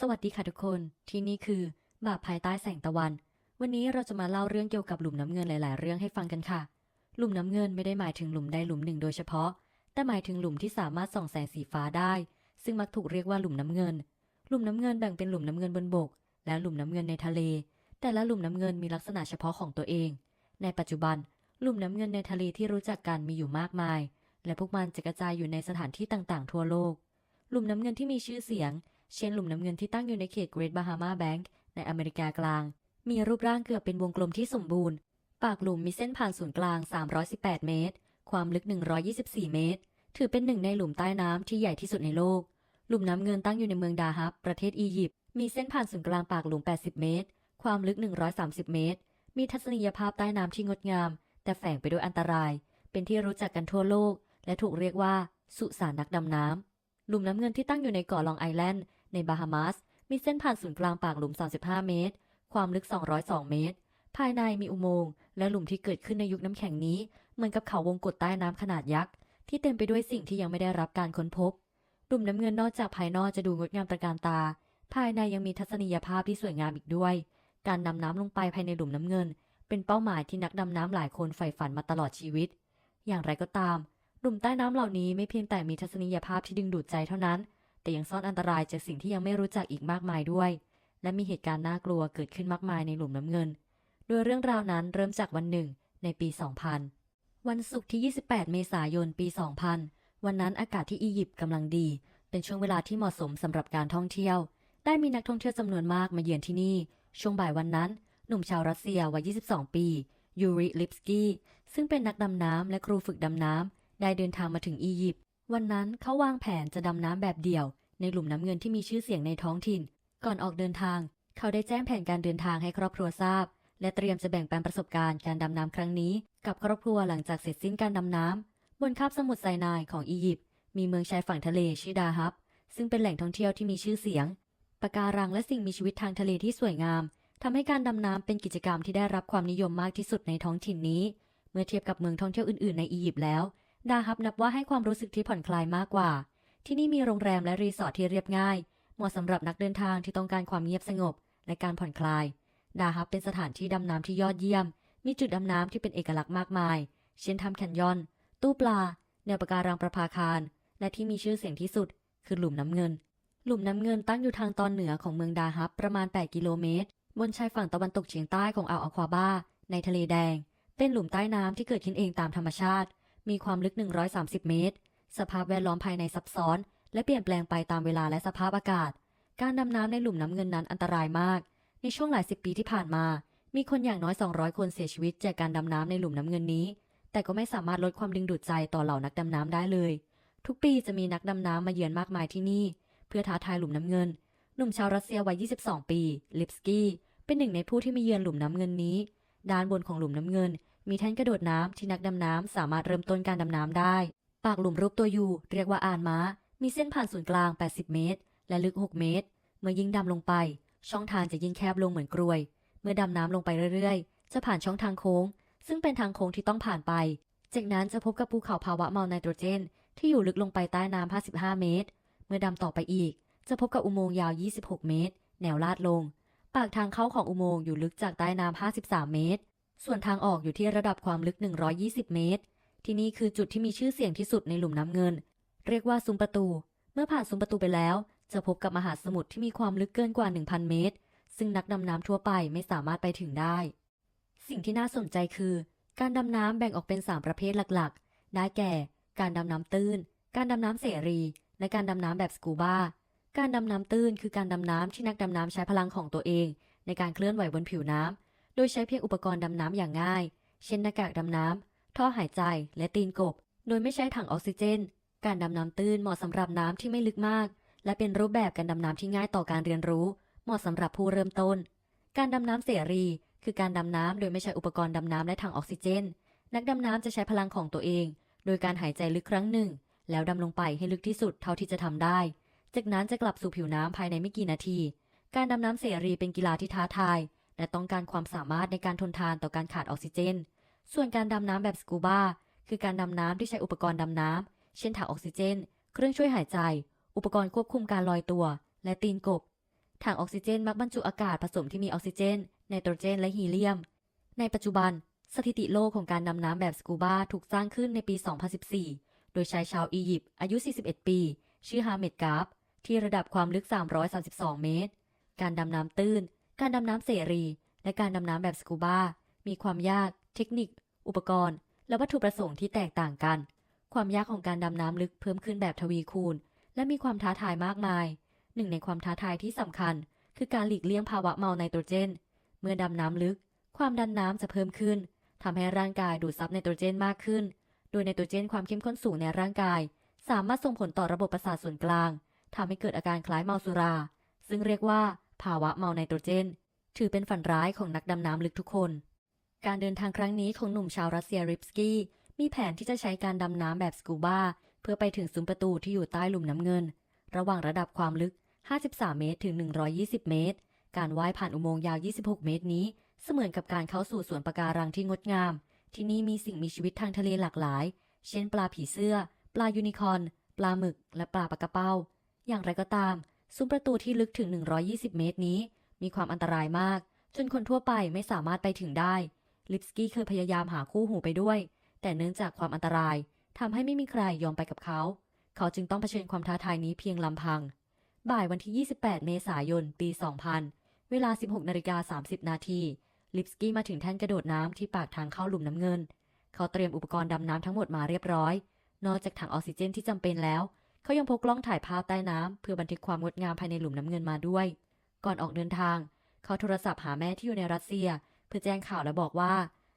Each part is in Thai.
สวัสดีค่ะทุกคน ที่นี่คือบาปภายใต้แสงตะวัน วันนี้เราจะมาเล่าเรื่องเกี่ยวกับหลุมน้ำเงินหลาย ๆ เรื่องให้ฟังกันค่ะ หลุมน้ำเงินไม่ได้หมายถึงหลุมใดหลุมหนึ่งโดยเฉพาะ แต่หมายถึงหลุมที่สามารถส่องแสงสีฟ้าได้ ซึ่งมักถูกเรียกว่าหลุมน้ำเงิน หลุมน้ำเงินแบ่งเป็นหลุมน้ำเงินบนบก และหลุมน้ำเงินในทะเล แต่ละหลุมน้ำเงินมีลักษณะเฉพาะของตัวเอง ในปัจจุบัน หลุมน้ำเงินในทะเลที่รู้จักกันมีอยู่มากมาย และพวกมันจะกระจายอยู่ในสถานที่ต่าง ๆ ทั่วโลก หลุมน้ำเงินที่มีชื่อเสียง เช่นหลุมน้ำเงินที่ตั้งอยู่ในเขต Great Bahama Bank ในอเมริกากลาง มีรูปร่างเกือบเป็นวงกลมที่สมบูรณ์ ปากหลุมมีเส้นผ่านศูนย์กลาง 318 เมตร ความลึก 124 เมตร ถือเป็นหนึ่งในหลุมใต้น้ำที่ใหญ่ที่สุดในโลก หลุมน้ำเงินตั้งอยู่ในเมืองดาฮับ ประเทศอียิปต์ มีเส้นผ่านศูนย์กลางปากหลุม 80 เมตร ความลึก 130 เมตร มีทัศนียภาพใต้น้ำที่งดงาม แต่แฝงไปด้วยอันตราย เป็นที่รู้จักกันทั่วโลก และถูกเรียกว่า สุสานนักดำน้ำหลุมน้ำเงินที่ตั้งอยู่ในเกาะลองไอแลนด์ ในบาฮามาส มีเส้นผ่านศูนย์กลางปากหลุม 35 เมตร ความลึก 202 เมตร ภายในมีอุโมงค์และหลุมที่เกิดขึ้นในยุคน้ำแข็งนี้ เหมือนกับเขาวงกฏใต้น้ำขนาดยักษ์ ที่เต็มไปด้วยสิ่งที่ยังไม่ได้รับการค้นพบหลุมน้ำเงินนอกจากภายนอกจะดูงดงามตระการตา ภายในยังมีทัศนียภาพที่สวยงามอีกด้วย การดำน้ำลงไปภายในหลุมน้ำเงิน เป็นเป้าหมายที่นักดำน้ำหลายคนใฝ่ฝันมาตลอดชีวิต อย่างไรก็ตาม หลุมใต้น้ำเหล่านี้ไม่เพียงแต่มีทัศนียภาพที่ดึงดูดใจเท่านั้น แต่ยังซ่อนอันตรายจากสิ่งที่ยังไม่รู้จักอีกมากมายด้วย และมีเหตุการณ์น่ากลัวเกิดขึ้นมากมายในหลุมน้ำเงิน โดยเรื่องราวนั้นเริ่มจากวันหนึ่งในปี 2000 วันศุกร์ที่ 28 เมษายน ปี 2000 วันนั้นอากาศที่อียิปต์กำลังดี เป็นช่วงเวลาที่เหมาะสมสำหรับการท่องเที่ยว ได้มีนักท่องเที่ยวจำนวนมากมาเยือนที่นี่ ช่วงบ่ายวันนั้น หนุ่มชาวรัสเซียวัย 22 ปี ยูริ ลิปสกี้ ซึ่งเป็นนักดำน้ำและครูฝึกดำน้ำได้เดินทางมาถึงอียิปต์ วันนั้นเขาวางแผนจะดำน้ำแบบเดี่ยว ในหลุมน้ำเงินที่มีชื่อเสียงในท้องถิ่น ก่อนออกเดินทาง เขาได้แจ้งแผนการเดินทางให้ครอบครัวทราบ และเตรียมจะแบ่งปันประสบการณ์การดำน้ำครั้งนี้ กับครอบครัวหลังจากเสร็จสิ้นการดำน้ำบนคาบสมุทรไซนายของอียิปต์มีเมืองชายฝั่งทะเลชื่อดาฮับ ซึ่งเป็นแหล่งท่องเที่ยวที่มีชื่อเสียงปะการังและสิ่งมีชีวิตทางทะเลที่สวยงามทำให้การดำน้ำเป็นกิจกรรมที่ได้รับความนิยมมากที่สุดในท้องถิ่นนี้ เมื่อเทียบกับเมืองท่องเที่ยวอื่นๆ ในอียิปต์แล้ว ดาฮับนับว่าให้ความรู้สึกที่ผ่อนคลายมากกว่า ที่นี่มีโรงแรมและรีสอร์ทที่เรียบง่าย เหมาะสำหรับนักเดินทางที่ต้องการความเงียบสงบ และการผ่อนคลายดาฮับเป็นสถานที่ดำน้ำที่ยอดเยี่ยม มีจุดดำน้ำที่เป็นเอกลักษณ์มากมาย เช่นถ้ำแคนยอน ตู้ปลา แนวปะการังประภาคาร และที่มีชื่อเสียงที่สุด คือหลุมน้ำเงิน หลุมน้ำเงินตั้งอยู่ทางตอนเหนือของเมืองดาฮับประมาณ 8 กิโลเมตร บนชายฝั่งตะวันตกเฉียงใต้ของอ่าวอควาบาในทะเลแดง เป็นหลุมใต้น้ำที่เกิดขึ้นเองตามธรรมชาติ มีความลึก 130 เมตร สภาพแวดล้อมภายในซับซ้อน และเปลี่ยนแปลงไปตามเวลาและสภาพอากาศ การดำน้ำในหลุมน้ำเงินนั้นอันตรายมาก ในช่วงหลายสิบปีที่ผ่านมา มีคนอย่างน้อย 200 คนเสียชีวิตจากการดำน้ำในหลุมน้ำเงินนี้ แต่ก็ไม่สามารถลดความดึงดูดใจต่อเหล่านักดำน้ำได้เลย ทุกปีจะมีนักดำน้ำมาเยือนมากมายที่นี่ เพื่อท้าทายหลุมน้ำเงิน หนุ่มชาวรัสเซียวัย 22 ปี ลิปสกี้ เป็นหนึ่งในผู้ที่มาเยือนหลุมน้ำเงินนี้ ด้านบนของหลุมน้ำเงิน มีแท่นกระโดดน้ำที่นักดำน้ำสามารถเริ่มต้นการดำน้ำได้ ปากหลุมรูปตัวยูเรียกว่าอานม้า มีเส้นผ่านศูนย์กลาง 80 เมตร และลึก 6 เมตร เมื่อยิ่งดำลงไป ช่องทางจะยิ่งแคบลงเหมือนกรวย เมื่อดำน้ำลงไปเรื่อยๆ จะผ่านช่องทางโค้ง ซึ่งเป็นทางโค้งที่ต้องผ่านไป จากนั้นจะพบกับภูเขาภาวะเมาไนโตรเจน ที่อยู่ลึกลงไปใต้น้ำ 55 เมตร เมื่อดำต่อไปอีก จะพบกับอุโมงค์ยาว 26 เมตร แนวลาดลง ปากทางเข้าของอุโมงค์อยู่ลึกจากใต้น้ำ 53 เมตร ส่วนทางออกอยู่ที่ระดับความลึก 120 เมตร ที่นี่คือจุดที่มีชื่อเสียงที่สุดในหลุมน้ำเงิน เรียกว่าซุ้มประตู เมื่อผ่านซุ้มประตูไปแล้ว จะพบกับมหาสมุทรที่มีความลึกเกินกว่า 1,000 เมตร ซึ่งนักดำน้ำทั่วไปไม่สามารถไปถึงได้ สิ่งที่น่าสนใจคือ การดำน้ำแบ่งออกเป็น 3 ประเภทหลักๆ ได้แก่ การดำน้ำตื้น การดำน้ำเสรี และการดำน้ำแบบสกูบาการดำน้ำตื้นคือการดำน้ำที่นักดำน้ำใช้พลังของตัวเอง ในการเคลื่อนไหวบนผิวน้ำ โดยใช้เพียงอุปกรณ์ดำน้ำอย่างง่าย เช่นหน้ากากดำน้ำ ท่อหายใจ และตีนกบ โดยไม่ใช้ถังออกซิเจน การดำน้ำตื้นเหมาะสำหรับน้ำที่ไม่ลึกมาก และเป็นรูปแบบการดำน้ำที่ง่ายต่อการเรียนรู้ เหมาะสำหรับผู้เริ่มต้น การดำน้ำเสรี คือการดำน้ำโดยไม่ใช้อุปกรณ์ดำน้ำและถังออกซิเจน นักดำน้ำจะใช้พลังของตัวเอง โดยการหายใจลึกครั้งหนึ่ง แล้วดำลงไปให้ลึกที่สุดเท่าที่จะทำได้ จากนั้นจะกลับสู่ผิวน้ำภายในไม่กี่นาที การดำน้ำเสรีเป็นกีฬาที่ท้าทาย และต้องการความสามารถในการทนทานต่อการขาดออกซิเจน ส่วนการดำน้ำแบบสกูบาคือการดำน้ำที่ใช้อุปกรณ์ดำน้ำ เช่นถังออกซิเจน เครื่องช่วยหายใจ อุปกรณ์ควบคุมการลอยตัว และตีนกบ ถังออกซิเจนมักบรรจุอากาศผสมที่มีออกซิเจน ไนโตรเจน และฮีเลียม ในปัจจุบัน สถิติโลกของการดำน้ำแบบสกูบาถูกสร้างขึ้นในปี 2014 โดยชายชาวอียิปต์อายุ 41 ปี ชื่อฮาเมดกาฟที่ระดับความลึก 332 เมตร การดำน้ำตื้น การดำน้ำเสรี และการดำน้ำแบบสกูบา มีความยาก เทคนิค อุปกรณ์ และวัตถุประสงค์ที่แตกต่างกัน ความยากของการดำน้ำลึกเพิ่มขึ้นแบบทวีคูณ และมีความท้าทายมากมาย หนึ่งในความท้าทายที่สำคัญ คือการหลีกเลี่ยงภาวะเมาไนโตรเจน เมื่อดำน้ำลึก ความดันน้ำจะเพิ่มขึ้นทำให้ร่างกายดูดซับไนโตรเจนมากขึ้น โดยไนโตรเจนความเข้มข้นสูงในร่างกาย สามารถส่งผลต่อระบบประสาทส่วนกลางทำให้เกิดอาการคล้ายเมาสุรา ซึ่งเรียกว่า ภาวะเมาไนโตรเจน ถือเป็นฝันร้ายของนักดำน้ำลึกทุกคน การเดินทางครั้งนี้ของหนุ่มชาวรัสเซียริปสกี้ มีแผนที่จะใช้การดำน้ำแบบสกูบาเพื่อไปถึงซุ้มประตูที่อยู่ใต้หลุมน้ำเงิน ระหว่างระดับความลึก 53 เมตรถึง 120 เมตร การว่ายผ่านอุโมงค์ยาว 26 เมตรนี้ เสมือนกับการเข้าสู่สวนปะการังที่งดงาม ที่นี่มีสิ่งมีชีวิตทางทะเลหลากหลาย เช่น ปลาผีเสื้อ ปลายูนิคอนปลาหมึก และปลาปากกระเป้า อย่างไรก็ตาม ซุ้มประตูที่ลึกถึง 120 เมตรนี้ มีความอันตรายมาก จนคนทั่วไปไม่สามารถไปถึงได้ ลิปสกี้เคยพยายามหาคู่หูไปด้วย แต่เนื่องจากความอันตรายทำให้ไม่มีใครยอมไปกับเขา เขาจึงต้องเผชิญความท้าทายนี้เพียงลำพัง บ่ายวันที่ 28 เมษายน ปี 2000 เวลา 16นาฬิกา30 นาที ลิปสกี้มาถึงแท่นกระโดดน้ำที่ปากทางเข้าหลุมน้ำเงิน เขาเตรียมอุปกรณ์ดำน้ำทั้งหมดมาเรียบร้อย นอกจากถังออกซิเจนที่จำเป็นแล้ว เขายังพกกล้องถ่ายภาพใต้น้ำเพื่อบันทึกความงดงามภายในหลุมน้ำเงินมาด้วย ก่อนออกเดินทาง เขาโทรศัพท์หาแม่ที่อยู่ในรัสเซีย เพื่อแจ้งข่าวและบอกว่า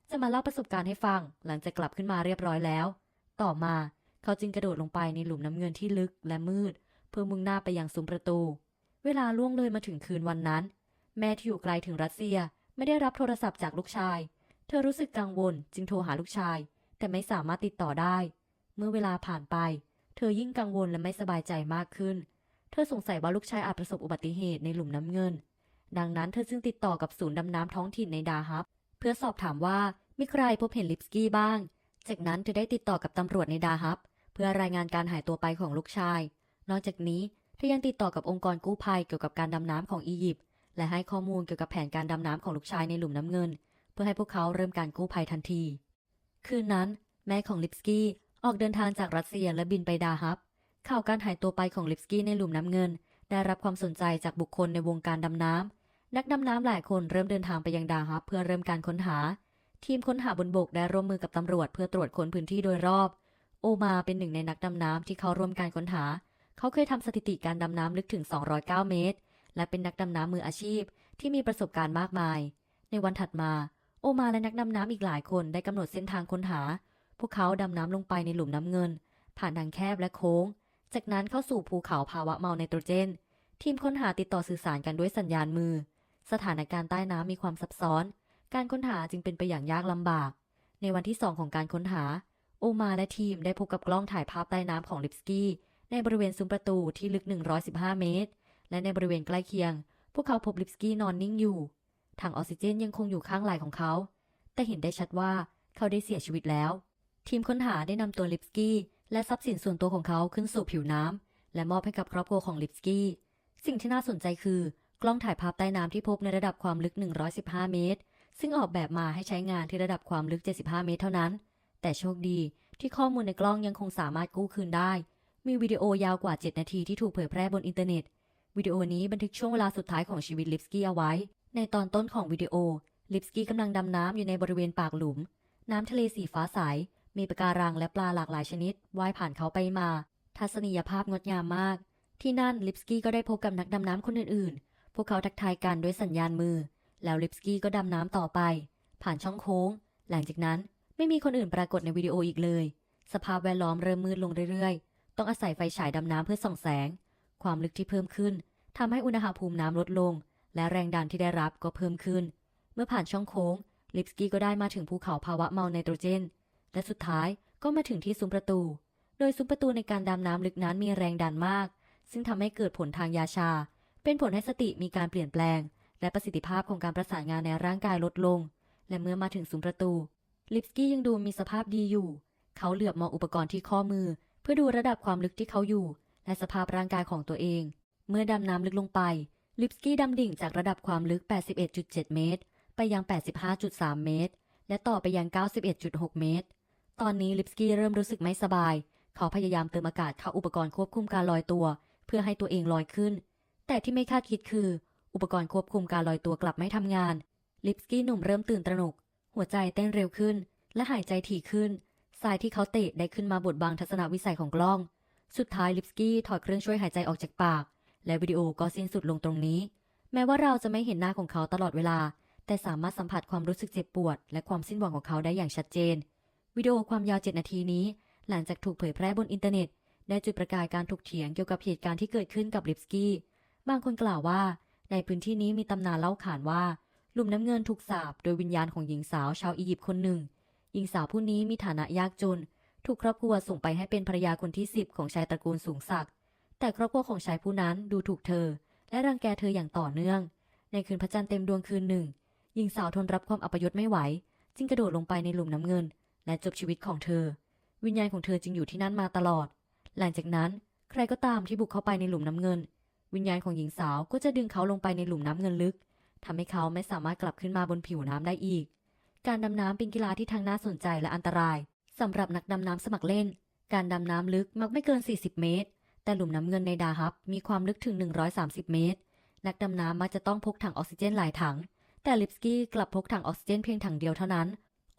จะมาเล่าประสบการณ์ให้ฟัง หลังจากกลับขึ้นมาเรียบร้อยแล้ว ต่อมาเขาจึงกระโดดลงไปในหลุมน้ำเงินที่ลึกและมืด เพื่อมุ่งหน้าไปยังซุ้มประตู เวลาล่วงเลยมาถึงคืนวันนั้น แม่ที่อยู่ไกลถึงรัสเซียไม่ได้รับโทรศัพท์จากลูกชาย เธอรู้สึกกังวลจึงโทรหาลูกชาย แต่ไม่สามารถติดต่อได้ เมื่อเวลาผ่านไป เธอยิ่งกังวลและไม่สบายใจมากขึ้น เธอสงสัยว่าลูกชายอาจประสบอุบัติเหตุในหลุมน้ำเงิน ดังนั้นเธอจึงติดต่อกับศูนย์ดำน้ำท้องถิ่นในดาฮับ เพื่อสอบถามว่ามีใครพบเห็นลิปสกี้บ้าง จากนั้นเธอได้ติดต่อกับตำรวจในดาฮับ เพื่อรายงานการหายตัวไปของลูกชาย นอกจากนี้เธอยังติดต่อกับองค์กรกู้ภัยเกี่ยวกับการดำน้ำของอียิปต์และให้ข้อมูลเกี่ยวกับแผนการดำน้ำของลูกชายในหลุมน้ำเงิน เพื่อให้พวกเขาเริ่มการกู้ภัยทันที คืนนั้น แม่ของลิปสกี้ ออกเดินทางจากรัสเซียและบินไปดาฮับ ข่าวการหายตัวไปของลิปสกี้ในหลุมน้ำเงิน ได้รับความสนใจจากบุคคลในวงการดำน้ำ นักดำน้ำหลายคนเริ่มเดินทางไปยังดาฮับ เพื่อเริ่มการค้นหา ทีมค้นหาบนบกได้ร่วมมือกับตำรวจเพื่อตรวจค้นพื้นที่โดยรอบ โอมาเป็นหนึ่งในนักดำน้ำที่เข้าร่วมการค้นหา เขาเคยทำสถิติการดำน้ำลึกถึง 209 เมตร และเป็นนักดำน้ำมืออาชีพ ที่มีประสบการณ์มากมาย ในวันถัดมา โอมาและนักดำน้ำอีกหลายคนได้กำหนดเส้นทางค้นหา พวกเขาดำน้ำลงไปในหลุมน้ำเงิน ผ่านทางแคบและโค้ง จากนั้นเข้าสู่ภูเขาภาวะเมาไนโตรเจน ทีมค้นหาติดต่อสื่อสารกันด้วยสัญญาณมือ สถานการณ์ใต้น้ำมีความซับซ้อน การค้นหาจึงเป็นไปอย่างยากลำบาก ในวันที่สองของการค้นหา โอมาและทีมได้พบกับกล้องถ่ายภาพใต้น้ำของลิปสกี้ในบริเวณซุ้มประตูที่ลึก 115 เมตร และในบริเวณใกล้เคียง พวกเขาพบลิปสกี้นอนนิ่งอยู่ถังออกซิเจนยังคงอยู่ข้างไหล่ของเขา แต่เห็นได้ชัดว่าเขาได้เสียชีวิตแล้ว ทีมค้นหาได้นำตัวลิปสกี้และทรัพย์สินส่วนตัวของเขาขึ้นสู่ผิวน้ำและมอบให้กับครอบครัวของลิปสกี้ สิ่งที่น่าสนใจคือกล้องถ่ายภาพใต้น้ำที่พบในระดับความลึก 115 เมตร ซึ่งออกแบบมาให้ใช้งานที่ระดับความลึก 75 เมตรเท่านั้น แต่โชคดีที่ข้อมูลในกล้องยังคงสามารถกู้คืนได้ มีวิดีโอยาวกว่า 7 นาทีที่ถูกเผยแพร่บนอินเทอร์เน็ต วิดีโอนี้บันทึกช่วงเวลาสุดท้ายของชีวิตลิปสกี้เอาไว้ ในตอนต้นของวิดีโอ ลิปสกี้กำลังดำน้ำอยู่ในบริเวณปากหลุม น้ำทะเลสีฟ้าใส มีปะการังและปลาหลากหลายชนิดว่ายผ่านเขาไปมา ทัศนียภาพงดงามมาก ที่นั่นลิปสกี้ก็ได้พบกับนักดำน้ำคนอื่นๆ พวกเขาทักทายกันด้วยสัญญาณมือ แล้วลิปสกี้ก็ดำน้ำต่อไป ผ่านช่องโค้ง หลังจากนั้นไม่มีคนอื่นปรากฏในวิดีโออีกเลย สภาพแวดล้อมเริ่มมืดลงเรื่อยๆ ต้องอาศัยไฟฉายดำน้ำเพื่อส่องแสง ความลึกที่เพิ่มขึ้นทำให้อุณหภูมิน้ำลดลง และแรงดันที่ได้รับก็เพิ่มขึ้น เมื่อผ่านช่องโค้ง ลิปสกี้ก็ได้มาถึงภูเขาภาวะเมาไนโตรเจน และสุดท้ายก็มาถึงที่ซุ้มประตู โดยซุ้มประตูในการดำน้ำลึกนั้นมีแรงดันมาก ซึ่งทำให้เกิดผลทางยาชา เป็นผลให้สติมีการเปลี่ยนแปลง และประสิทธิภาพของการประสานงานในร่างกายลดลง และเมื่อมาถึงซุ้มประตู ลิปสกี้ยังดูมีสภาพดีอยู่ เขาเหลือบมองอุปกรณ์ที่ข้อมือ เพื่อดูระดับความลึกที่เขาอยู่ และสภาพร่างกายของตัวเอง เมื่อดำน้ำลึกลงไป ลิปสกี้ดำดิ่งจากระดับความลึก 81.7 เมตร ไปยัง 85.3 เมตร และต่อไปยัง 91.6 เมตร ตอนนี้ลิปสกี้เริ่มรู้สึกไม่สบาย เขาพยายามเติมอากาศเข้าอุปกรณ์ควบคุมการลอยตัว เพื่อให้ตัวเองลอยขึ้น แต่ที่ไม่คาดคิดคือ อุปกรณ์ควบคุมการลอยตัวกลับไม่ทำงาน ลิปสกี้หนุ่มเริ่มตื่นตระหนก หัวใจเต้นเร็วขึ้น และหายใจถี่ขึ้นทรายที่เขาเตะได้ขึ้นมาบดบังทัศนวิสัยของกล้อง สุดท้ายลิปสกี้ถอดเครื่องช่วยหายใจออกจากปาก และวิดีโอก็สิ้นสุดลงตรงนี้ แม้ว่าเราจะไม่เห็นหน้าของเขาตลอดเวลา แต่สามารถสัมผัสความรู้สึกเจ็บปวด และความสิ้นหวังของเขาได้อย่างชัดเจน วิดีโอความยาว 7 นาทีนี้ หลังจากถูกเผยแพร่บนอินเทอร์เน็ต ได้จุดประกายการถกเถียงเกี่ยวกับเหตุการณ์ที่เกิดขึ้นกับลิปสกี้ บางคนกล่าวว่า ในพื้นที่นี้มีตำนานเล่าขานว่า หลุมน้ำเงินถูกสาปโดยวิญญาณของหญิงสาวชาวอียิปต์คนหนึ่ง หญิงสาวผู้นี้มีฐานะยากจน ถูกครอบครัวส่งไปให้เป็นภรรยาคนที่สิบของชายตระกูลสูงศักดิ์ แต่ครอบครัวของชายผู้นั้นดูถูกเธอ และรังแกเธออย่างต่อเนื่อง ในคืนพระจันทร์เต็มดวงคืนหนึ่ง หญิงสาวทนรับความอัปยศไม่ไหว จึงกระโดดลงไปในหลุมน้ำเงิน และจบชีวิตของเธอ วิญญาณของเธอจึงอยู่ที่นั่นมาตลอด หลังจากนั้นใครก็ตามที่บุกเข้าไปในหลุมน้ำเงิน วิญญาณของหญิงสาวก็จะดึงเขาลงไปในหลุมน้ำเงินลึกทำให้เขาไม่สามารถกลับขึ้นมาบนผิวน้ำได้อีก การดำน้ำเป็นกีฬาที่ทั้งน่าสนใจและอันตรายสำหรับนักดำน้ำสมัครเล่น การดำน้ำลึกมักไม่เกิน 40 เมตร แต่หลุมน้ำเงินในดาฮับมีความลึกถึง 130 เมตร นักดำน้ำมักจะต้องพกถังออกซิเจนหลายถัง แต่ลิปสกี้กลับพกถังออกซิเจนเพียงถังเดียวเท่านั้น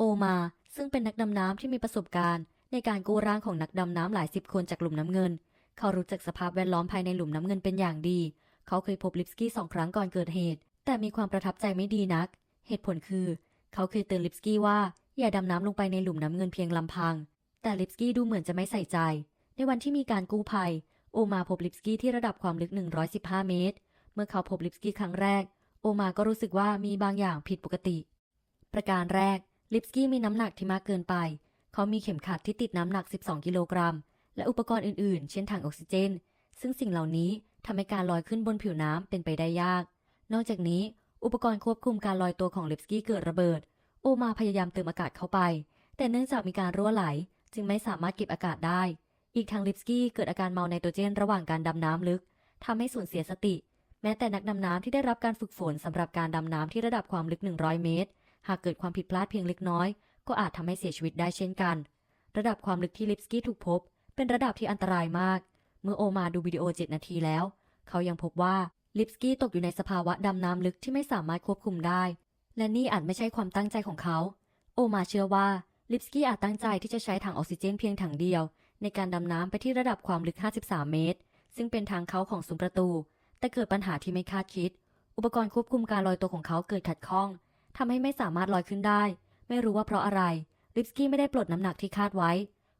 โอมา ซึ่งเป็นนักดำน้ำที่มีประสบการณ์ ในการกู้ร่างของนักดำน้ำหลายสิบคนจากหลุมน้ำเงิน เขารู้จักสภาพแวดล้อมภายในหลุมน้ำเงินเป็นอย่างดี เขาเคยพบลิปสกี้สองครั้งก่อนเกิดเหตุ แต่มีความประทับใจไม่ดีนัก เหตุผลคือ เขาเคยเตือนลิปสกี้ว่าอย่าดำน้ำลงไปในหลุมน้ำเงินเพียงลำพัง แต่ลิปสกี้ดูเหมือนจะไม่ใส่ใจ ในวันที่มีการกู้ภัย โอมาพบลิปสกี้ที่ระดับความลึก 115 เมตร เมื่อเขาพบลิปสกี้ครั้งแรก โอมาก็รู้สึกว่ามีบางอย่างผิดปกติ ประการแรก ลิปสกี้มีน้ำหนักที่มากเกินไป เขามีเข็มขัดที่ติดน้ำหนัก 12 กิโลกรัม และอุปกรณ์อื่นๆ เช่นถังออกซิเจน ซึ่งสิ่งเหล่านี้ทำให้การลอยขึ้นบนผิวน้ำเป็นไปได้ยาก นอกจากนี้อุปกรณ์ควบคุมการลอยตัวของลิปสกี้เกิดระเบิด โอมาพยายามเติมอากาศเข้าไป แต่เนื่องจากมีการรั่วไหล จึงไม่สามารถเก็บอากาศได้ อีกทางลิปสกี้เกิดอาการเมาไนโตรเจน ระหว่างการดำน้ำลึกทำให้สูญเสียสติ แม้แต่นักดำน้ำที่ได้รับการฝึกฝนสำหรับการดำน้ำที่ระดับความลึก 100 เมตร หากเกิดความผิดพลาดเพียงเล็กน้อย ก็อาจทำให้เสียชีวิตได้เช่นกัน ระดับความลึกที่ลิปสกี้ถูกพบ เป็นระดับที่อันตรายมาก เมื่อโอมาดูวิดีโอ 7 นาทีแล้ว เขายังพบว่าลิปสกี้ตกอยู่ในสภาวะดำน้ำลึกที่ไม่สามารถควบคุมได้ และนี่อาจไม่ใช่ความตั้งใจของเขา โอมาเชื่อว่าลิปสกี้อาจตั้งใจที่จะใช้ถังออกซิเจนเพียงถังเดียว ในการดำน้ำไปที่ระดับความลึก 53 เมตร ซึ่งเป็นทางเข้าของซุ้มประตู แต่เกิดปัญหาที่ไม่คาดคิด อุปกรณ์ควบคุมการลอยตัวของเขาเกิดขัดข้อง ทำให้ไม่สามารถลอยขึ้นได้ ไม่รู้ว่าเพราะอะไร ลิปสกี้ไม่ได้ปลดน้ำหนักที่คาดไว้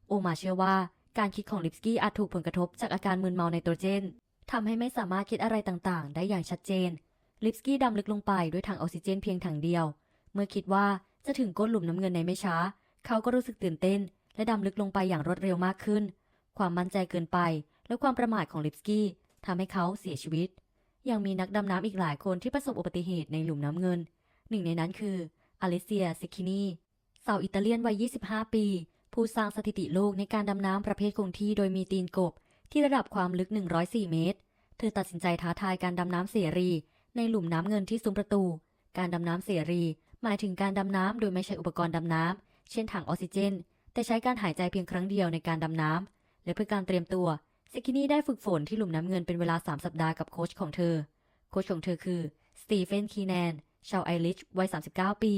โอมาเชื่อว่าการคิดของลิปสกี้อาจถูกผลกระทบจากอาการมึนเมาไนโตรเจนทำให้ไม่สามารถคิดอะไรต่างๆ ได้อย่างชัดเจน ลิปสกี้ดำลึกลงไปด้วยถังออกซิเจนเพียงถังเดียว เมื่อคิดว่าจะถึงก้นหลุมน้ำเงินในไม่ช้า เขาก็รู้สึกตื่นเต้น และดำลึกลงไปอย่างรวดเร็วมากขึ้น ความมั่นใจเกินไป และความประมาทของลิปสกี้ทำให้เขาเสียชีวิต ยังมีนักดำน้ำอีกหลายคนที่ประสบอุบัติเหตุในหลุมน้ำเงิน หนึ่งในนั้นคืออลิเซียซิคินีสาวอิตาเลียนวัย 25 ปี ผู้สร้างสถิติโลกในการดำน้ำประเภทคงที่โดยมีตีนกบ ที่ระดับความลึก 104 เมตร เธอตัดสินใจท้าทายการดำน้ำเสรี ในหลุมน้ำเงินที่ซุ้มประตู การดำน้ำเสรี หมายถึงการดำน้ำโดยไม่ใช้อุปกรณ์ดำน้ำ เช่นถังออกซิเจน แต่ใช้การหายใจเพียงครั้งเดียวในการดำน้ำ และเพื่อการเตรียมตัวซิกินี่ได้ฝึกฝนที่หลุมน้ำเงินเป็นเวลา 3 สัปดาห์กับโค้ชของเธอ โค้ชของเธอคือสตีเฟนคีแนน ชาวไอริชวัย 39 ปี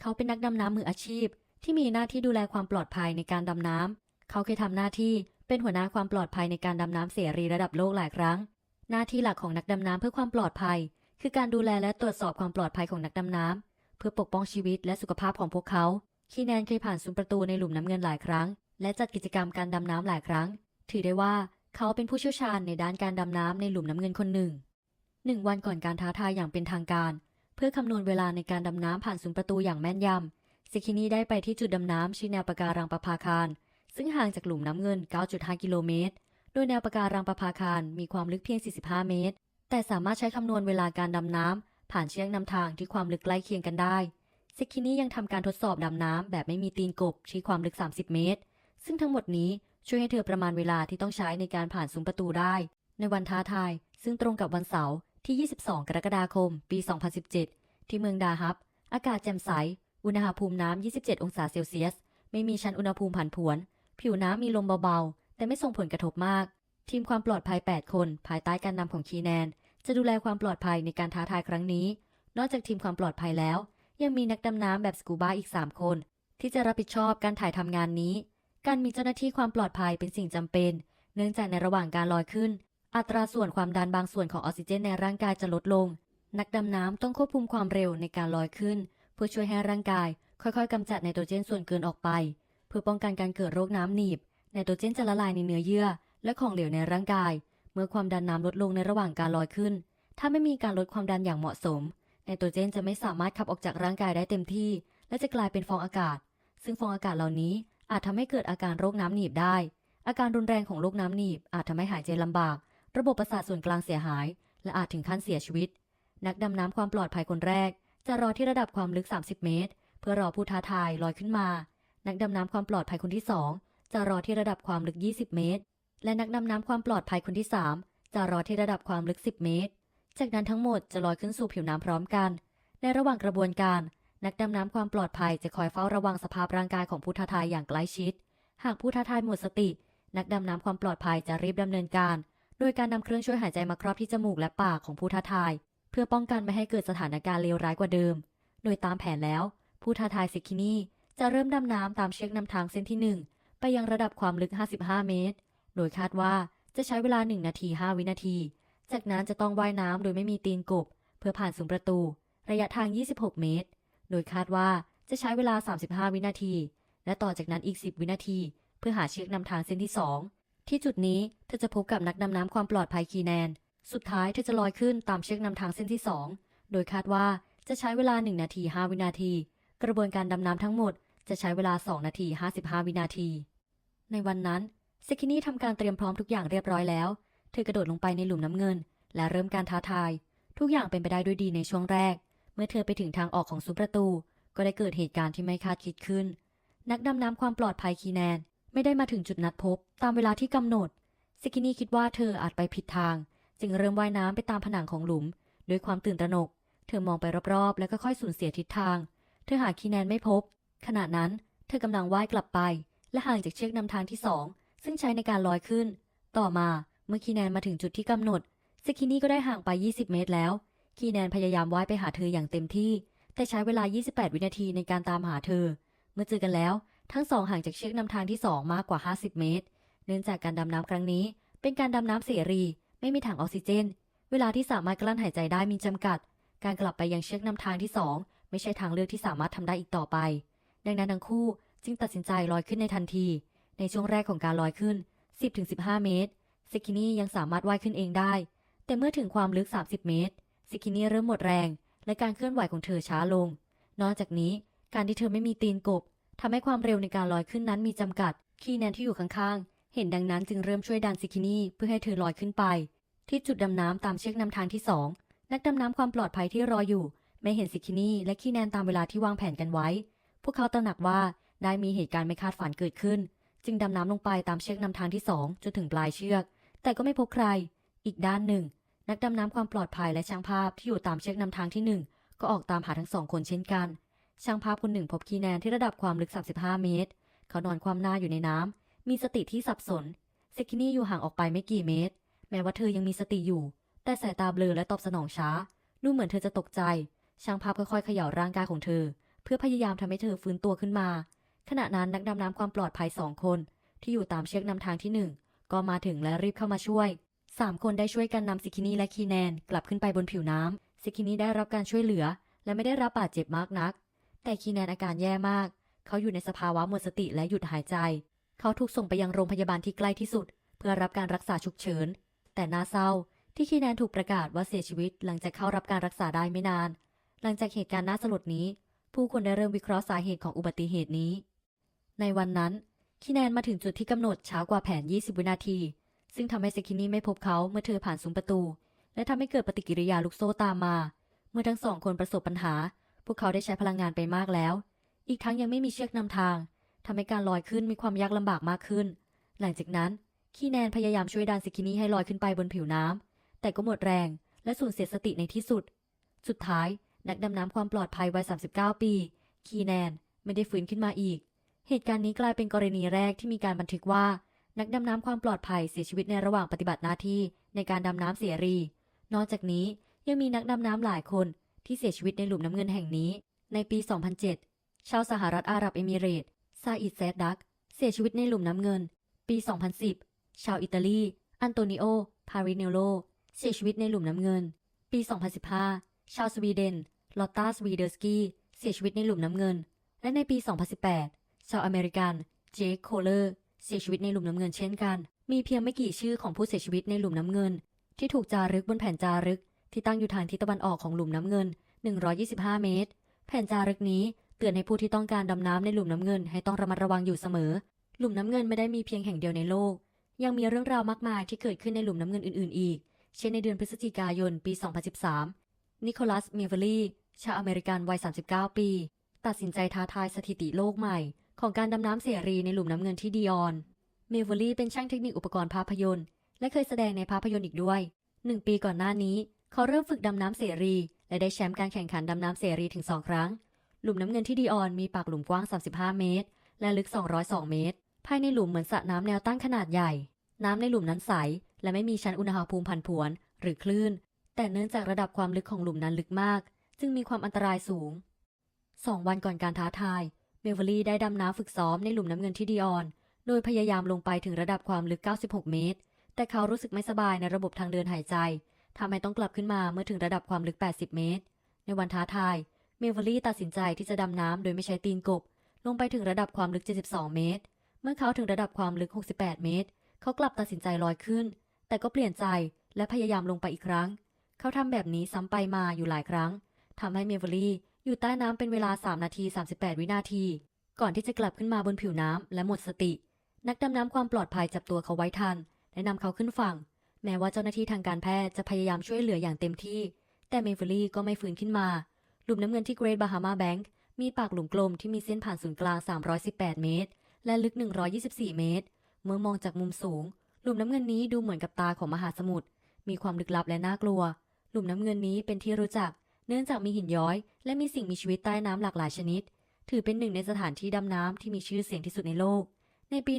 เขาเป็นนักดำน้ำมืออาชีพ ที่มีหน้าที่ดูแลความปลอดภัยในการดำน้ำ เขาเคยทำหน้าที่เป็นหัวหน้าความปลอดภัยในการดำน้ำเสรีระดับโลกหลายครั้ง หน้าที่หลักของนักดำน้ำเพื่อความปลอดภัย คือการดูแลและตรวจสอบความปลอดภัยของนักดำน้ำเพื่อปกป้องชีวิตและสุขภาพของพวกเขาคีแนนเคยผ่านซุ้มประตูในหลุมน้ำเงินหลายครั้ง และจัดกิจกรรมการดำน้ำหลายครั้ง ถือได้ว่าเขาเป็นผู้เชี่ยวชาญในด้านการดำน้ำในหลุมน้ำเงินคนหนึ่งหนึ่งวันก่อนการท้าทายอย่างเป็นทางการ เพื่อคำนวณเวลาในการดำน้ำผ่านซุ้มประตูอย่างแม่นยำซิคินีได้ไปที่จุดดำน้ำชื่อแนวปะการังประภาคาร ซึ่งห่างจากหลุมน้ำเงิน 9.5 กิโลเมตร โดยแนวปะการังประภาคารมีความลึกเพียง 45 เมตร แต่สามารถใช้คำนวณเวลาการดำน้ำผ่านเชือกนำทางที่ความลึกใกล้เคียงกันได้ซิคินียังทำการทดสอบดำน้ำแบบไม่มีตีนกบที่ความลึก 30 เมตร ซึ่งทั้งหมดนี้ช่วยให้เธอประมาณเวลาที่ต้องใช้ในการผ่านซุ้มประตูได้ ในวันท้าทาย ซึ่งตรงกับวันเสาร์ ที่ 22 กรกฎาคม ปี 2017 ที่เมืองดาฮับ อากาศแจ่มใส อุณหภูมิน้ำ 27 องศาเซลเซียส ไม่มีชั้นอุณหภูมิผันผวน ผิวน้ำมีลมเบาๆ แต่ไม่ส่งผลกระทบมาก ทีมความปลอดภัย 8 คน ภายใต้การนำของคีแนน จะดูแลความปลอดภัยในการท้าทายครั้งนี้ นอกจากทีมความปลอดภัยแล้ว ยังมีนักดำน้ำแบบสกูบาอีก 3 คน ที่จะรับผิดชอบการถ่ายทำงานนี้ การมีเจ้าหน้าที่ความปลอดภัยเป็นสิ่งจำเป็น เนื่องจากในระหว่างการลอยขึ้น อัตราส่วนความดันบางส่วนของออกซิเจนในร่างกายจะลดลง นักดำน้ำต้องควบคุมความเร็วในการลอยขึ้น เพื่อช่วยให้ร่างกายค่อยๆกำจัดไนโตรเจนส่วนเกินออกไป เพื่อป้องกันการเกิดโรคน้ำหนีบไนโตรเจนจะละลายในเนื้อเยื่อ และของเหลวในร่างกาย เมื่อความดันน้ำลดลงในระหว่างการลอยขึ้น ถ้าไม่มีการลดความดันอย่างเหมาะสมไนโตรเจนจะไม่สามารถขับออกจากร่างกายได้เต็มที่ และจะกลายเป็นฟองอากาศ ซึ่งฟองอากาศเหล่านี้อาจทำให้เกิดอาการโรคน้ำหนีบได้ อาการรุนแรงของโรคน้ำหนีบอาจทำให้หายใจลำบาก ระบบประสาทส่วนกลางเสียหาย และอาจถึงขั้นเสียชีวิต นักดำน้ำความปลอดภัยคนแรก จะรอที่ระดับความลึก 30 เมตร เพื่อรอผู้ท้าทายลอยขึ้นมา นักดำน้ำความปลอดภัยคนที่ 2 จะรอที่ระดับความลึก 20 เมตร และนักดำน้ำความปลอดภัยคนที่ 3 จะรอที่ระดับความลึก 10 เมตร จากนั้นทั้งหมดจะลอยขึ้นสู่ผิวน้ำพร้อมกัน ในระหว่างกระบวนการ นักดำน้ำความปลอดภัยจะคอยเฝ้าระวังสภาพร่างกายของผู้ท้าทายอย่างใกล้ชิด หากผู้ท้าทายหมดสติ นักดำน้ำความปลอดภัยจะรีบดำเนินการ ดยการนำเครื่องช่วยหายใจมาครอบที่จมูกและปากของผู้ท้าทาย เพื่อป้องกันไม่ให้เกิดสถานการณ์เลวร้ายกว่าเดิม โดยตามแผนแล้ว ผู้ท้าทายซิกินี่จะเริ่มดำน้ำตามเชือกนำทางเส้นที่ 1 ไปยังระดับความลึก 55 เมตร โดยคาดว่าจะใช้เวลา 1 นาที 5 วินาที จากนั้นจะต้องว่ายน้ำโดยไม่มีตีนกบ เพื่อผ่านซุ้มประตู ระยะทาง 26 เมตร โดยคาดว่าจะใช้เวลา 35 วินาที และต่อจากนั้นอีก 10 วินาที เพื่อหาเชือกนำทางเส้นที่ 2 ที่จุดนี้เธอจะพบกับนักดำน้ำความปลอดภัยคีแนน สุดท้ายเธอจะลอยขึ้นตามเชือกนำทางเส้นที่ 2 โดยคาดว่าจะใช้เวลา 1 นาที 5 วินาที กระบวนการดำน้ำทั้งหมดจะใช้เวลา 2 นาที 55 วินาที ในวันนั้นเซคินี่ทำการเตรียมพร้อมทุกอย่างเรียบร้อยแล้ว เธอกระโดดลงไปในหลุมน้ำเงิน และเริ่มการท้าทาย ทุกอย่างเป็นไปได้ด้วยดีในช่วงแรก เมื่อเธอไปถึงทางออกของซุปประตู ก็ได้เกิดเหตุการณ์ที่ไม่คาดคิดขึ้น นักดำน้ำความปลอดภัยคีแนน ไม่ได้มาถึงจุดนัดพบ ตามเวลาที่กำหนดซิกินี่คิดว่าเธออาจไปผิดทาง จึงเริ่มว่ายน้ำไปตามผนังของหลุม ด้วยความตื่นตระหนก เธอมองไปรอบๆ แล้วก็ค่อยสูญเสียทิศทาง เธอหาคีแนนไม่พบ ขณะนั้น เธอกำลังว่ายกลับไป และห่างจากเชือกนำทางที่สองซึ่งใช้ในการลอยขึ้น ต่อมาเมื่อคีแนนมาถึงจุดที่กำหนดซิกินี่ก็ได้ห่างไป 20 เมตรแล้ว คีแนนพยายามว่ายไปหาเธออย่างเต็มที่ แต่ใช้เวลา 28 วินาทีในการตามหาเธอ เมื่อเจอกันแล้ว ทั้งสองห่างจากเชือกนำทางที่2มากกว่า 50 เมตร เนื่องจากการดำน้ำครั้งนี้ เป็นการดำน้ำเสรี ไม่มีถังออกซิเจน เวลาที่สามารถกลั้นหายใจได้มีจำกัด การกลับไปยังเชือกนำทางที่2ไม่ใช่ทางเลือกที่สามารถทำได้อีกต่อไป ดังนั้นทั้งคู่จึงตัดสินใจลอยขึ้นในทันที ในช่วงแรกของการลอยขึ้น 10-15 เมตรซิกินี่ยังสามารถว่ายขึ้นเองได้ แต่เมื่อถึงความลึก 30 เมตรซิกินี่เริ่มหมดแรง และการเคลื่อนไหวของเธอช้าลง นอกจากนี้การที่เธอไม่มีตีนกบ ทำให้ความเร็วในการลอยขึ้นนั้นมีจำกัด คีแนนที่อยู่ข้างๆ เห็นดังนั้นจึงเริ่มช่วยดันซิกินี่เพื่อให้เธอลอยขึ้นไป ที่จุดดำน้ำตามเชือกนำทางที่สองนักดำน้ำความปลอดภัยที่รออยู่ ไม่เห็นซิกินี่และคีแนนตามเวลาที่วางแผนกันไว้ พวกเขาตระหนักว่าได้มีเหตุการณ์ไม่คาดฝันเกิดขึ้น จึงดำน้ำลงไปตามเชือกนำทางที่สองจนถึงปลายเชือก แต่ก็ไม่พบใคร อีกด้านหนึ่ง นักดำน้ำความปลอดภัยและช่างภาพที่อยู่ตามเชือกนำทางที่หนึ่งก็ออกตามหาทั้งสองคนเช่นกัน ช่างภาพคนหนึ่งพบคีแนนที่ระดับความลึก 35 เมตร เขานอนความหน้าอยู่ในน้ำมีสติที่สับสนเซคินี่อยู่ห่างออกไปไม่กี่เมตร แม้ว่าเธอยังมีสติอยู่ แต่สายตาเบลอและตอบสนองช้า ดูเหมือนเธอจะตกใจ ช่างภาพค่อยๆเขย่าร่างกายของเธอ เพื่อพยายามทำให้เธอฟื้นตัวขึ้นมา ขณะนั้นนักดำน้ำความปลอดภัยสองคน ที่อยู่ตามเชือกนำทางที่หนึ่งก็มาถึงและรีบเข้ามาช่วยสามคนได้ช่วยกันนำซิกินี่และคีแนนกลับขึ้นไปบนผิวน้ำซิกินี่ได้รับการช่วยเหลือ และไม่ได้รับบาดเจ็บมากนัก แต่คีแนนอาการแย่มาก เขาอยู่ในสภาวะหมดสติและหยุดหายใจ เขาถูกส่งไปยังโรงพยาบาลที่ใกล้ที่สุด เพื่อรับการรักษาฉุกเฉิน แต่น่าเศร้าที่คีแนนถูกประกาศว่าเสียชีวิต หลังจากเข้ารับการรักษาได้ไม่นาน หลังจากเหตุการณ์น่าสลดนี้ ผู้คนได้เริ่มวิเคราะห์สาเหตุของอุบัติเหตุนี้ ในวันนั้นคีแนนมาถึงจุดที่กำหนดช้ากว่าแผน 20 วินาที ซึ่งทำให้เซคินี่ไม่พบเขาเมื่อเธอผ่านซุ้มประตู และทำให้เกิดปฏิกิริยาลูกโซ่ตามมา เมื่อทั้งสองคนประสบปัญหา พวกเขาได้ใช้พลังงานไปมากแล้ว อีกทั้งยังไม่มีเชือกนำทางทำให้การลอยขึ้นมีความยากลำบากมากขึ้น หลังจากนั้น คีแนนพยายามช่วยดันซิกินี่ให้ลอยขึ้นไปบนผิวน้ำ แต่ก็หมดแรงและสูญเสียสติในที่สุด สุดท้าย นักดำน้ำความปลอดภัยวัย 39 ปี คีแนนไม่ได้ฟื้นขึ้นมาอีก เหตุการณ์นี้กลายเป็นกรณีแรกที่มีการบันทึกว่า นักดำน้ำความปลอดภัยเสียชีวิตในระหว่างปฏิบัติหน้าที่ในการดำน้ำเสียรี นอกจากนี้ยังมีนักดำน้ำหลายคน ที่เสียชีวิตในหลุมน้ำเงินแห่งนี้ ในปี 2007 ชาวสหรัฐอาหรับเอมิเรตส์ซาอิดแซดดัก เสียชีวิตในหลุมน้ำเงิน ปี 2010 ชาวอิตาลี อันโตนิโอ พาริเนโล เสียชีวิตในหลุมน้ำเงิน ปี 2015 ชาวสวีเดน ลอตตาสวีเดอร์สกีเสียชีวิตในหลุมน้ำเงิน และในปี 2018 ชาวอเมริกันเจคโคเลอร์ เสียชีวิตในหลุมน้ำเงินเช่นกัน มีเพียงไม่กี่ชื่อของผู้เสียชีวิตในหลุมน้ำเงิน ที่ถูกจารึกบนแผ่นจารึก ที่ตั้งอยู่ทางทิศตะวันออกของหลุมน้ำเงิน 125 เมตร แผ่นจารึกนี้เตือนให้ผู้ที่ต้องการดำน้ำในหลุมน้ำเงินให้ต้องระมัดระวังอยู่เสมอ หลุมน้ำเงินไม่ได้มีเพียงแห่งเดียวในโลก ยังมีเรื่องราวมากมายที่เกิดขึ้นในหลุมน้ำเงินอื่นๆ อีก เช่นในเดือนพฤศจิกายนปี 2013 นิโคลัส เมเวอรี่ ชาวอเมริกันวัย 39 ปี ตัดสินใจท้าทายสถิติโลกใหม่ ของการดำน้ำเสรีในหลุมน้ำเงินที่ดิออน เมเวอรี่เป็นช่างเทคนิคอุปกรณ์ภาพยนตร์ และเคยแสดงในภาพยนตร์อีกด้วยหนึ่งปีก่อนหน้านี้ เขาเริ่มฝึกดำน้ำเสรี และได้แชมป์การแข่งขันดำน้ำเสรีถึง 2 ครั้ง หลุมน้ำเงินที่ดิออนมีปากหลุมกว้าง 35 เมตร และลึก 202 เมตร ภายในหลุมเหมือนสระน้ำแนวตั้งขนาดใหญ่ น้ำในหลุมนั้นใส และไม่มีชั้นอุณหภูมิผันผวน หรือคลื่น แต่เนื่องจากระดับความลึกของหลุมนั้นลึกมาก จึงมีความอันตรายสูงสองวันก่อนการท้าทาย เมเวอรี่ได้ดำน้ำฝึกซ้อมในหลุมน้ำเงินที่ดิออน โดยพยายามลงไปถึงระดับความลึก 96 เมตร แต่เขารู้สึกไม่สบายในระบบทางเดินหายใจ ทำให้ต้องกลับขึ้นมาเมื่อถึงระดับความลึก 80 เมตร ในวันท้าทาย เมเวอรี่ตัดสินใจที่จะดำน้ำโดยไม่ใช้ตีนกบ ลงไปถึงระดับความลึก 72 เมตร เมื่อเขาถึงระดับความลึก 68 เมตร เขากลับตัดสินใจลอยขึ้น แต่ก็เปลี่ยนใจและพยายามลงไปอีกครั้ง เขาทำแบบนี้ซ้ำไปมาอยู่หลายครั้งทำให้เมเวอรี่อยู่ใต้น้ำเป็นเวลา 3 นาที 38 วินาที ก่อนที่จะกลับขึ้นมาบนผิวน้ำและหมดสติ นักดำน้ำความปลอดภัยจับตัวเขาไว้ทันและนำเขาขึ้นฝั่ง แม้ว่าเจ้าหน้าที่ทางการแพทย์จะพยายามช่วยเหลืออย่างเต็มที่ แต่เมเวอรี่ก็ไม่ฟื้นขึ้นมา หลุมน้ำเงินที่เกรทบาฮามาแบงค์มีปากหลุมกลมที่มีเส้นผ่านศูนย์กลาง 318 เมตร และลึก 124 เมตร เมื่อมองจากมุมสูง หลุมน้ำเงินนี้ดูเหมือนกับตาของมหาสมุทร มีความลึกลับและน่ากลัว หลุมน้ำเงินนี้เป็นที่รู้จัก เนื่องจากมีหินย้อย และมีสิ่งมีชีวิตใต้น้ำหลากหลายชนิด ถือเป็นหนึ่งในสถานที่ดำน้ำที่มีชื่อเสียงที่สุดในโลก ในปี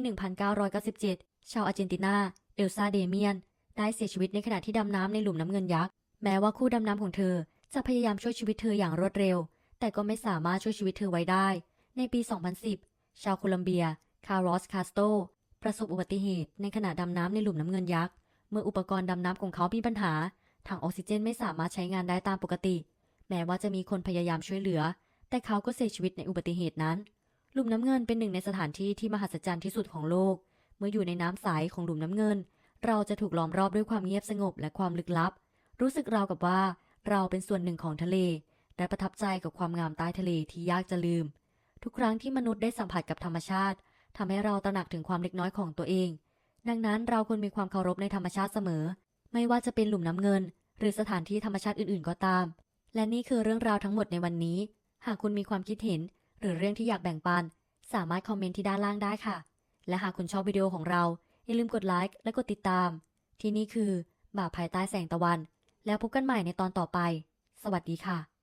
1997 ชาวอาร์เจนตินา เอลซาเดเมียน ได้เสียชีวิตในขณะที่ดำน้ำในหลุมน้ำเงินยักษ์ แม้ว่าคู่ดำน้ำของเธอ จะพยายามช่วยชีวิตเธออย่างรวดเร็ว แต่ก็ไม่สามารถช่วยชีวิตเธอไว้ได้ ในปี 2010 ชาวโคลัมเบีย คาร์ลอส คาสโต ประสบอุบัติเหตุในขณะดำน้ำในหลุมน้ำเงินยักษ์ เมื่ออุปกรณ์ดำน้ำของเขามีปัญหา ถังออกซิเจนไม่สามารถใช้งานได้ตามปกติ แม้ว่าจะมีคนพยายามช่วยเหลือ แต่เขาก็เสียชีวิตในอุบัติเหตุนั้น หลุมน้ำเงินเป็นหนึ่งในสถานที่ที่มหัศจรรย์ที่สุดของโลก เมื่ออยู่ในน้ำใสของหลุมน้ำเงิน เราจะถูกล้อมรอบด้วยความเงียบสงบและความลึกลับ รู้สึกราวกับว่าเราเป็นส่วนหนึ่งของทะเล และประทับใจกับความงามใต้ทะเลที่ยากจะลืม ทุกครั้งที่มนุษย์ได้สัมผัสกับธรรมชาติทำให้เราตระหนักถึงความเล็กน้อยของตัวเอง ดังนั้นเราควรมีความเคารพในธรรมชาติเสมอ ไม่ว่าจะเป็นหลุมน้ำเงิน หรือสถานที่ธรรมชาติอื่นๆ ก็ตาม และนี่คือเรื่องราวทั้งหมดในวันนี้ หากคุณมีความคิดเห็น หรือเรื่องที่อยากแบ่งปัน สามารถคอมเมนต์ที่ด้านล่างได้ค่ะ และหากคุณชอบวิดีโอของเรา อย่าลืมกดไลค์และกดติดตาม ที่นี่คือบาภายใต้แสงตะวัน แล้วพบกันใหม่ในตอนต่อไป สวัสดีค่ะ